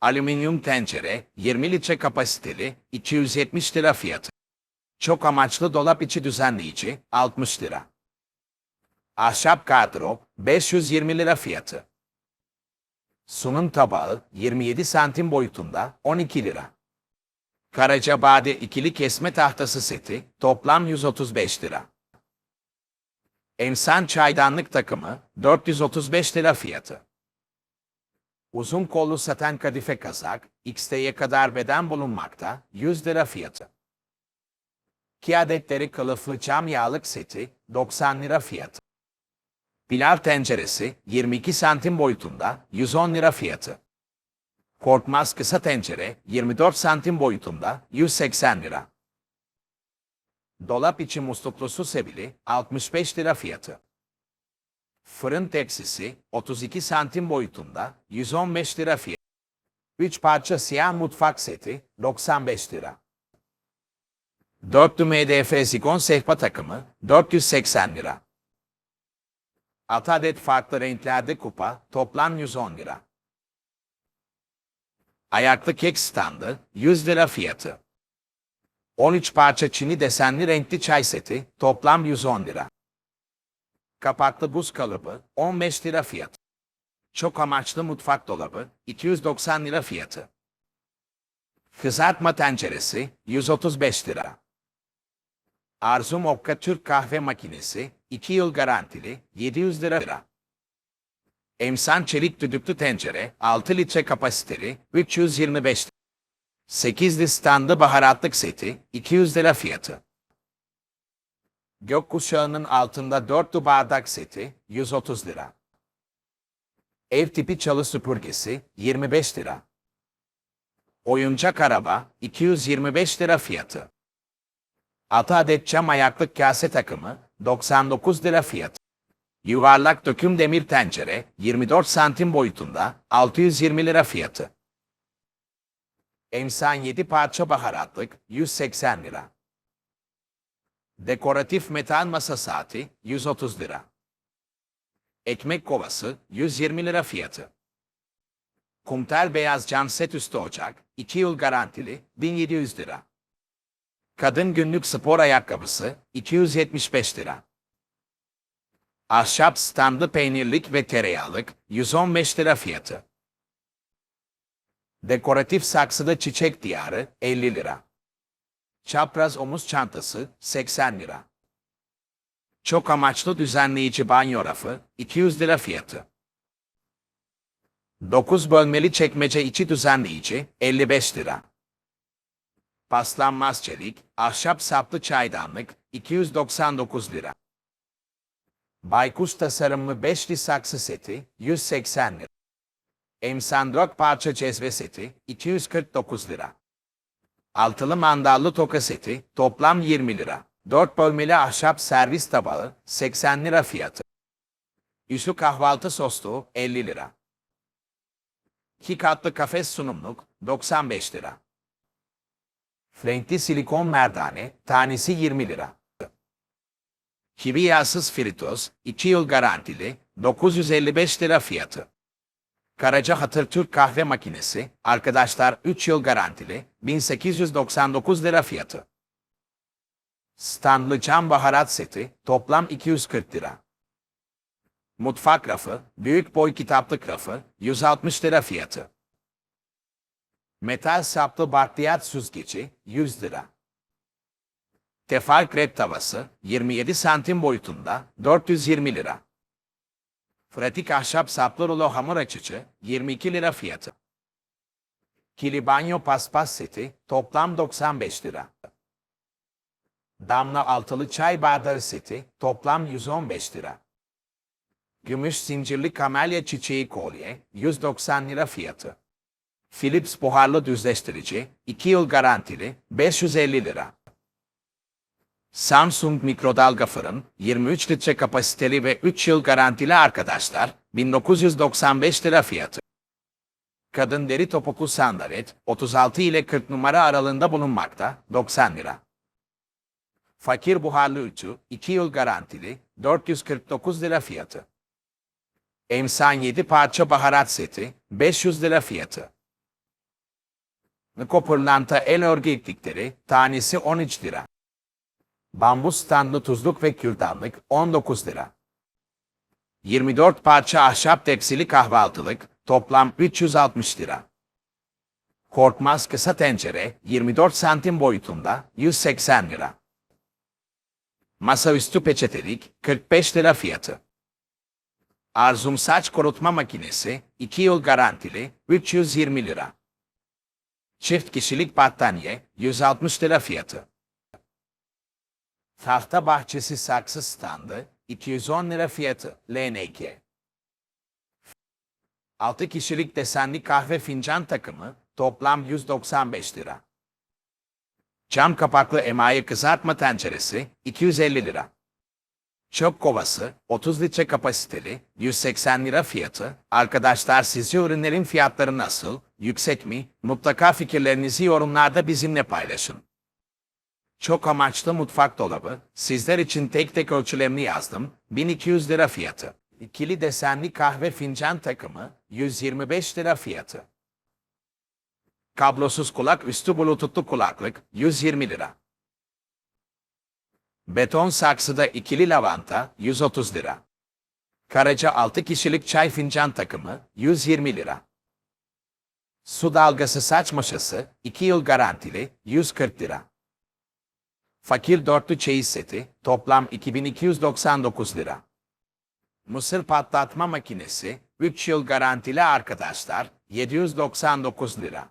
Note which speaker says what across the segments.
Speaker 1: Alüminyum tencere, 20 litre kapasiteli, 270 lira fiyatı. Çok amaçlı dolap içi düzenleyici, 60 lira. Ahşap gardırop, 520 lira fiyatı. Sunum tabağı, 27 santim boyutunda, 12 lira. Karacabade ikili kesme tahtası seti, toplam 135 lira. Emsan çaydanlık takımı, 435 lira fiyatı. Uzun kollu saten kadife kazak, XT'ye kadar beden bulunmakta, 100 lira fiyatı. 2 adetleri kılıflı cam yağlık seti, 90 lira fiyatı. Pilav tenceresi, 22 santim boyutunda, 110 lira fiyatı. Korkmaz kısa tencere, 24 santim boyutunda, 180 lira. Dolap içi musluklu su sebili, 65 lira fiyatı. Fırın tepsisi, 32 santim boyutunda, 115 lira fiyatı. 3 parça siyah mutfak seti, 95 lira. Dörtlü MDF zigon sehpa takımı, 480 lira. 6 adet farklı renklerde kupa, toplam 110 lira. Ayaklı kek standı, 100 lira fiyatı. 13 parça çini desenli renkli çay seti, toplam 110 lira. Kapaklı buz kalıbı, 15 lira fiyatı. Çok amaçlı mutfak dolabı, 290 lira fiyatı. Kızartma tenceresi, 135 lira. Arzu Mokka Türk kahve makinesi, 2 yıl garantili, 700 lira. Emsan çelik düdüklü tencere, 6 litre kapasiteli, 325 lira. 8'li standı baharatlık seti, 200 lira fiyatı. Gökkuşağının altında dörtlü bardak seti, 130 lira. Ev tipi çalı süpürgesi, 25 lira. Oyuncak araba, 225 lira fiyatı. 6 adet cam ayaklık kase takımı, 99 lira fiyatı. Yuvarlak döküm demir tencere, 24 santim boyutunda, 620 lira fiyatı. Emsan 7 parça baharatlık, 180 lira. Dekoratif metal masa saati, 130 lira. Ekmek kovası, 120 lira fiyatı. Kumtel beyaz cam set üstü ocak, 2 yıl garantili, 1700 lira. Kadın günlük spor ayakkabısı, 275 lira. Ahşap standlı peynirlik ve tereyağlık, 115 lira fiyatı. Dekoratif saksıda çiçek diyarı, 50 lira. Çapraz omuz çantası, 80 lira. Çok amaçlı düzenleyici banyo rafı, 200 lira fiyatı. 9 bölmeli çekmece içi düzenleyici, 55 lira. Paslanmaz çelik, ahşap saplı çaydanlık, 299 lira. Baykuş tasarımlı beşli saksı seti, 180 lira. Emsan dört parça cezve seti, 249 lira. Altılı mandallı toka seti, toplam 20 lira. 4 bölmeli ahşap servis tabağı, 80 lira fiyatı. Üstü kahvaltı soslu, 50 lira. 2 katlı kafes sunumluk, 95 lira. Renkli silikon merdane, tanesi 20 lira. Kivi yağsız fritöz, 2 yıl garantili, 955 lira fiyatı. Karaca Hatırtürk kahve makinesi, arkadaşlar 3 yıl garantili, 1899 lira fiyatı. Standlı cam baharat seti, toplam 240 lira. Mutfak rafı, büyük boy kitaplık rafı, 160 lira fiyatı. Metal saplı bakliyat süzgeci, 100 lira. Tefal krep tavası, 27 santim boyutunda, 420 lira. Pratik ahşap saplı rulo hamur açıcı, 22 lira fiyatı. Kili banyo paspas seti, toplam 95 lira. Damla altılı çay bardağı seti, toplam 115 lira. Gümüş zincirli kamelya çiçeği kolye, 190 lira fiyatı. Philips buharlı düzleştirici, 2 yıl garantili, 550 lira. Samsung mikrodalga fırın, 23 litre kapasiteli ve 3 yıl garantili arkadaşlar, 1995 lira fiyatı. Kadın deri topuklu sandalet, 36 ile 40 numara aralığında bulunmakta, 90 lira. Fakir buharlı ütü, 2 yıl garantili, 449 lira fiyatı. Emsan 7 parça baharat seti, 500 lira fiyatı. Niko pırlanta el örgü iplikleri tanesi 13 lira. Bambu standlı tuzluk ve kürdanlık 19 lira. 24 parça ahşap tepsili kahvaltılık toplam 360 lira. Korkmaz kısa tencere 24 santim boyutunda 180 lira. Masaüstü peçetelik 45 lira fiyatı. Arzum saç kurutma makinesi 2 yıl garantili 320 lira. Çift kişilik battaniye 160 lira fiyatı. Tahta bahçesi saksı standı 210 lira fiyatı LNG. 6 kişilik desenli kahve fincan takımı toplam 195 lira. Cam kapaklı emaye kızartma tenceresi 250 lira. Çöp kovası 30 litre kapasiteli 180 lira fiyatı. Arkadaşlar sizce ürünlerin fiyatları nasıl? Yüksek mi? Mutlaka fikirlerinizi yorumlarda bizimle paylaşın. Çok amaçlı mutfak dolabı. Sizler için tek tek ölçülerini yazdım. 1200 lira fiyatı. İkili desenli kahve fincan takımı 125 lira fiyatı. Kablosuz kulak üstü bluetoothlu kulaklık 120 lira. Beton saksıda ikili lavanta 130 lira. Karaca 6 kişilik çay fincan takımı 120 lira. Su dalgası saç maşası 2 yıl garantili 140 lira. Fakir dörtlü çeyiz seti toplam 2299 lira. Mısır patlatma makinesi 3 yıl garantili arkadaşlar 799 lira.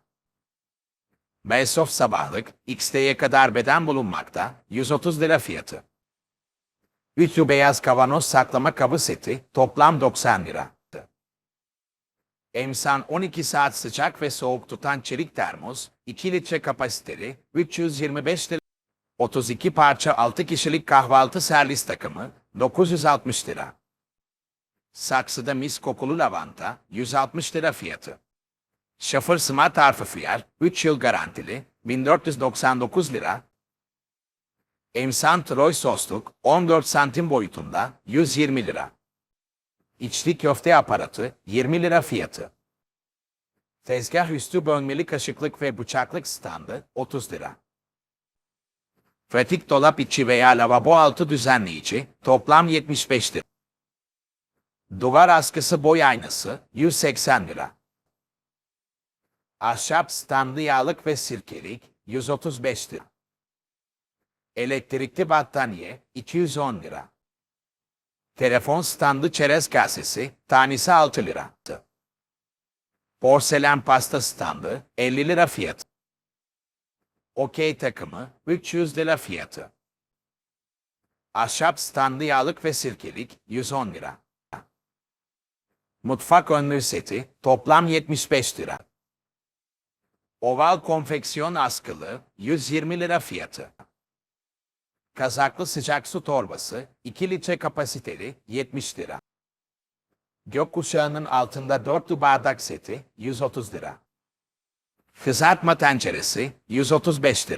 Speaker 1: Beysof sabahlık XT'ye kadar beden bulunmakta 130 lira fiyatı. Ütü beyaz kavanoz saklama kabı seti toplam 90 lira. Emsan 12 saat sıcak ve soğuk tutan çelik termos 2 litre kapasiteli 325 lira. 32 parça 6 kişilik kahvaltı servis takımı 960 lira. Saksıda mis kokulu lavanta 160 lira fiyatı. Şoför Smart harfı fiyar 3 yıl garantili 1499 lira. Emsan Troy sosluk 14 santim boyutunda 120 lira. İçli köfte aparatı 20 lira fiyatı. Tezgah üstü bölmeli kaşıklık ve bıçaklık standı 30 lira. Pratik dolap içi veya lavabo altı düzenleyici toplam 75 lira. Duvar askısı boy aynası 180 lira. Ahşap standlı yağlık ve sirkelik 135 lira. Elektrikli battaniye 210 lira. Telefon standı çerez kasesi tanesi 6 lira. Porselen pasta standı 50 lira fiyatı. Okey takımı 300 lira fiyatı. Ahşap standı yağlık ve sirkelik 110 lira. Mutfak önlüğü seti toplam 75 lira. Oval konfeksiyon askılı 120 lira fiyatı. Kazaklı sıcak su torbası 2 litre kapasiteli 70 lira. Gökkuşağının altında dörtlü bardak seti 130 lira. Kızartma tenceresi 135 lira.